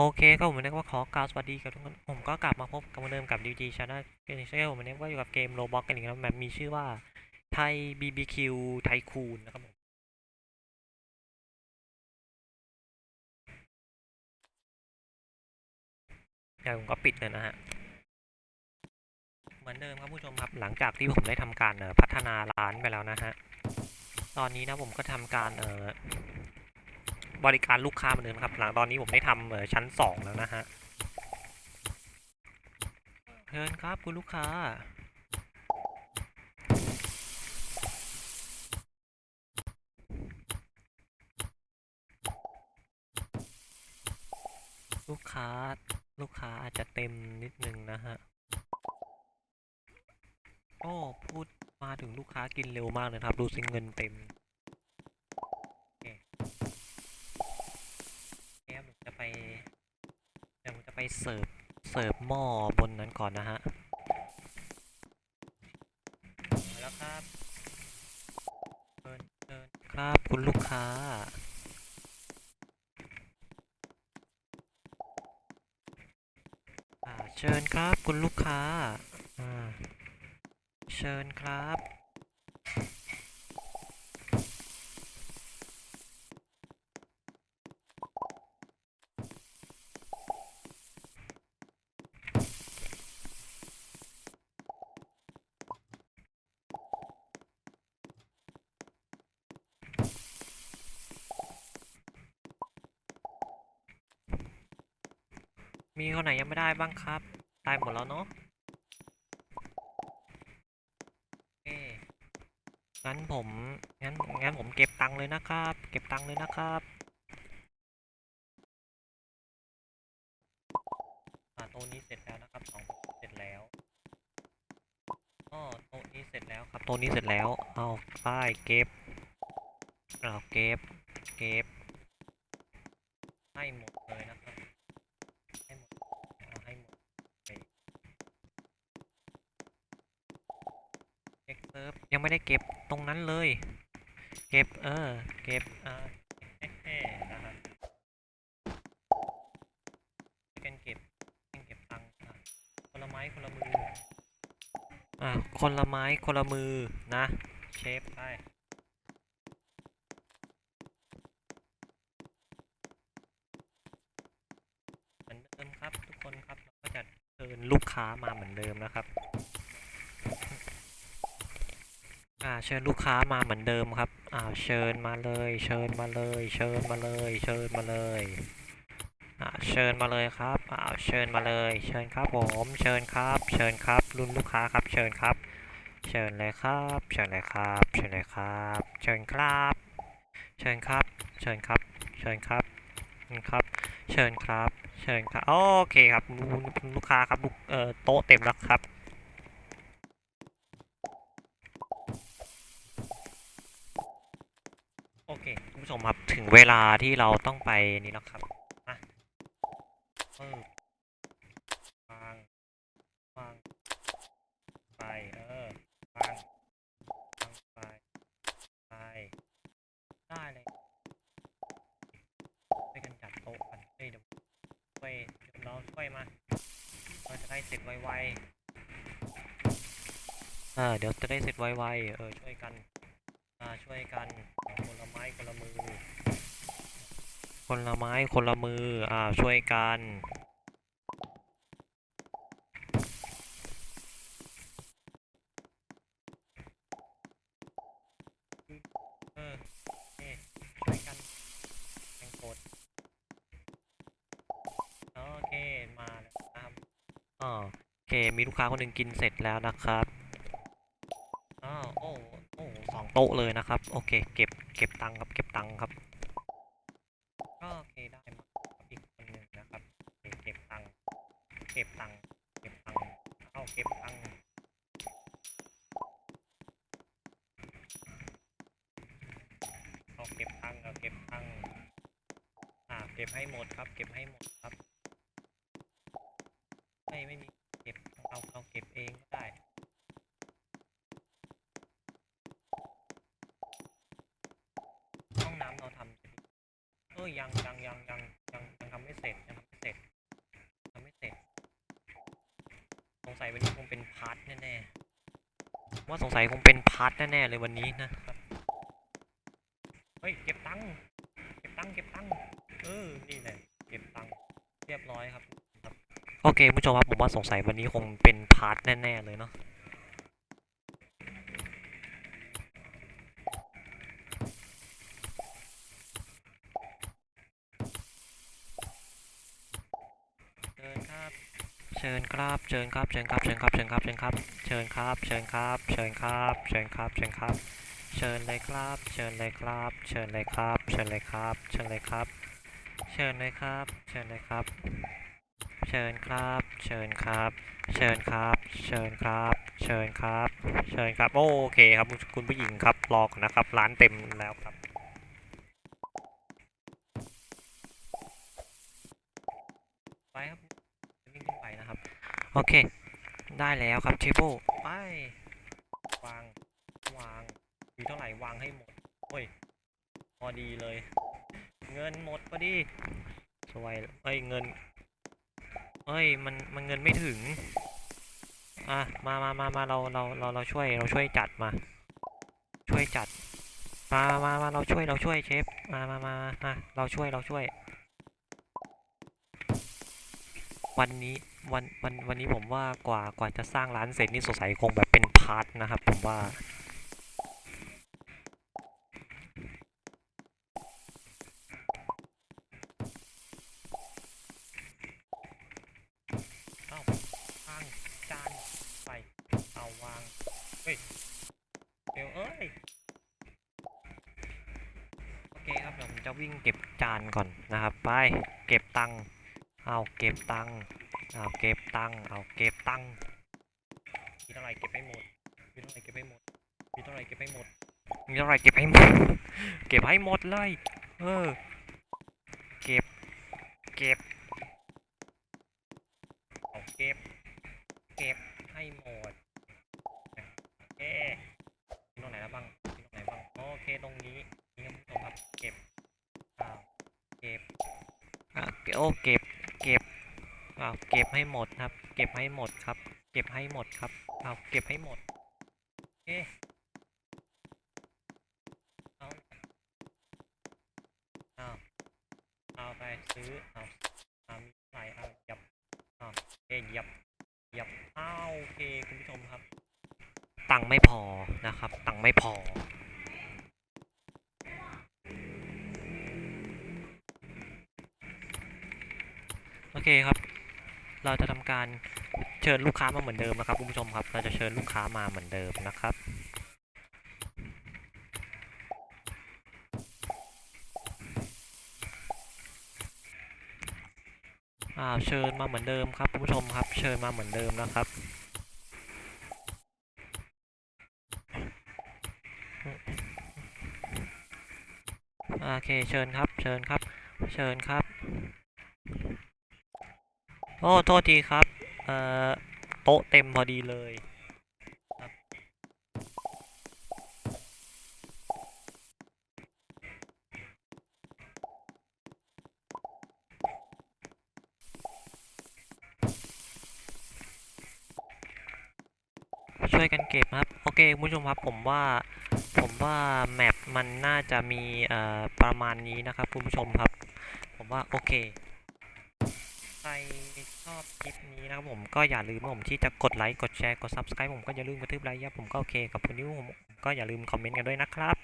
โอเคก็ผมเรียกว่าขอกล่าวสวัสดีกับทุกคนผมก็กลับมาพบกับเหมือนเดิมกับ DG Channel เป็นเช่นผมเรียกว่าอยู่กับเกม Roblox กันอีกแล้วแบบมีชื่อว่าไทย BBQ ไทคูนนะครับผมเดี๋ยวผมก็ปิดเลยนะฮะ เหมือนเดิมครับผู้ชมครับหลังจากที่ผมได้ทำการพัฒนาร้านไปแล้วนะฮะ ตอนนี้นะผมก็ทำการเอ่อ บริการลูกค้าเหมือนเดิมครับ หลังตอนนี้ผมได้ทำชั้นสองแล้วนะฮะเชิญครับคุณลูกค้า ลูกค้า ลูกค้าอาจจะเต็มนิดนึงนะฮะโอ้พูดมาถึงลูกค้ากินเร็วมากเลยครับ ดูสิเงินเต็มโอเคแก้วผมจะไป เดี๋ยวผมจะไปเสิร์ฟเสิร์ฟหม้อบนนั้นก่อนนะฮะมาแล้วครับเชิญเชิญครับคุณลูกค้าเชิญครับคุณลูกค้าเชิญครับ มีคนไหนยังไม่ได้บ้างครับได้หมดแล้วเนาะงั้นผมงั้นงั้นผมเก็บตังค์เลยนะครับ เก็บตังค์เลยนะครับอ่าโต๊ะนี้เสร็จแล้วนะครับสองต๊ะเสร็จแล้วอ๋อโต๊ะนี้เสร็จแล้วครับโต๊ะนี้เสร็จแล้วเอาไปเก็บเอาเก็บเก็บให้หมดเลยนะครับ ให้หมดเอาให้หมดไปเช็คเซิร์ฟ ยังไม่ได้เก็บตรงนั้นเลย เก็บเออ เก็บอ่าเฮ้ๆนะครับช่วยกันเก็บกันเก็บตังค์คนละไม้คนละมืออะคนละไม้คนละมือนะ เชฟไปเหมือนเดิมครับทุกคนครับเราก็จะเชิญลูกค้ามาเหมือนเดิมนะครับ อ่าเชิญลูกค้ามาเหมือนเดิมครับอ่าเชิญมาเลย เชิญมาเลย เชิญมาเลย เชิญมาเลยอ่าเชิญมาเลยครับอ่าเชิญมาเลย เชิญครับผม เชิญครับ เชิญครับ รุ่นลูกค้าครับ เชิญครับ เชิญเลยครับ เชิญเลยครับ เชิญเลยครับ เชิญครับ เชิญครับ เชิญครับ เชิญครับครับ เชิญครับ เชิญครับ โอเคครับ ลูลูกค้าครับลูกเอ่อโต๊ะเต็มแล้วครับ โอเคคุณ ผู้ชมครับ ถึงเวลาที่เราต้องไปนี่แล้วครับมาเออวางวางไปเออวางวางไปไปได้เลยช่วยกันจัดโต๊ะกันเฮ้ยเดี๋ยวช่วยเดี๋ยวเราช่วยมาเราจะได้เสร็จไวๆเออเดี๋ยวจะได้เสร็จไวๆเออช่วยกันอ่าช่วยกัน ม้คนละมือ คนละไม้คนละมือ อ่า ช่วยกัน เออเอ๊ช่วยกันแข่งกด โอเค มาแล้วครับอ๋อโอเค มีลูกค้าคนหนึ่งกินเสร็จแล้วนะครับ อ้าวโอ้โอ้สองโต๊ะเลยนะครับ โอเค เก็บเก็บตังค์ครับเก็บตังค์ครับก็โอเคได้มาอีกคนหนึ่งนะครับเก็บตังค์เก็บตังค์เก็บตังค์เอาเก็บตังค์เอาเก็บตังค์เอาเก็บตังค์อ่าเก็บให้หมดครับ เก็บให้หมดครับไม่ไม่มี ยยังยังยังยังยังยังทำไม่เสร็จยังทำไม่เสร็จทำไม่เสร็จ สงสัยวันนี้คงเป็นพาร์ทแน่ๆว่าสงสัยคงเป็นพาร์ทแน่ๆเลยวันนี้นะครับเฮ้ยเก็บตังค์เก็บตังค์เก็บตังค์เออนี่แหละเก็บตังค์เรียบร้อยครับ โอเคผู้ชมครับผมว่าสงสัยวันนี้คงเป็นพาร์ทแน่ๆเลยเนาะ เชิญครับ เชิญครับ เชิญครับ เชิญครับ เชิญครับ เชิญครับ เชิญครับ เชิญครับ เชิญครับ เชิญครับ เชิญครับ เชิญเลยครับ เชิญเลยครับ เชิญเลยครับ เชิญเลยครับ เชิญเลยครับ เชิญเลยครับ เชิญเลยครับ เชิญครับ เชิญครับ เชิญครับ เชิญครับ เชิญครับ เชิญครับ โอเคครับคุณผู้หญิงครับ รอก่อนนะครับ ร้านเต็มแล้วครับ ไปครับจะวิ่งขึ้ นไปนะครับ โอเค ได้แล้วครับเชฟโบไปวางวางมีเท่าไหร่วางให้หมดโอ้ยพอดีเลย เงินหมดพอดีสวยเอ้ยเงินเอ้ยมันมันเงินไม่ถึงอะมามามามาเราเราเราเราช่วยเราช่วยจัดมา ช่วยจัดมามามาเราช่วยเราช่วยเชฟมามามามาเราช่วยเราช่วย วันนี้ วันวันวันนี้ผมว่ากว่ากว่าจะสร้างร้านเสร็จนี่สงสัยคงแบบเป็นพาร์ทนะครับ ผมว่า เอาวางจานไปเอาวาง เฮ้ยเดี๋ยวเอ้ย โอเคครับเดี๋ยวผมจะวิ่งเก็บจานก่อนนะครับ ไป เก็บตังค์เอาเก็บตังค์ เอาเก็บตังค์เอาเก็บตังค์มีเท่าไหร่เก็บให้หมด มีเท่าไหร่เก็บให้หมด มีเท่าไหร่เก็บให้หมด มีเท่าไหร่เก็บให้หมด เก็บให้หมดเลย เออ เก็บ เก็บ เอาเก็บ เก็บให้หมดโอเคมีตรงไหนแล้วบ้างมีตรงไหนบ้าง โอเคตรงนี้นี่ครับผู้ชมครับ เก็บอ้าวเก็บอ่าโอ้เก็บ เก็บ อ้าเก็บให้หมดครับ เก็บให้หมดครับ เก็บให้หมดครับเอาเก็บให้หมดโอเคเอาเอาเอาไปซื้อเอาเอามีเท่าไหร่เอาหยับเอาเอ้ยหยับหยับอ้าโอเคคุณผู้ชมครับ ตังค์ไม่พอนะครับ ตังค์ไม่พอโอเคครับ เราจะทำการเชิญลูกค้ามาเหมือนเดิมนะครับคุณผู้ชมครับ เราจะเชิญลูกค้ามาเหมือนเดิมนะครับ อ่าเชิญมาเหมือนเดิมครับคุณผู้ชมครับ เชิญมาเหมือนเดิมนะครับโอเคเชิญครับ เชิญครับ เชิญครับ โอ้โทษทีครับ เอ่อ โต๊ะเต็มพอดีเลยช่วยกันเก็บครับ โอเคคุณผู้ชมครับผมว่าผมว่าแมปมันน่าจะมีประมาณนี้นะครับคุณผู้ชมครับ ผมว่าโอเคใคร ชอบคลิปนี้นะครับผมก็อย่าลืมผมที่จะกดไลค์กดแชร์กด subscribe ผมก็อย่าลืมกระทืบไลค์ครับผมก็โอเคกับคนที่ผมก็อย่าลืมคอมเมนต์กันด้วยนะครับ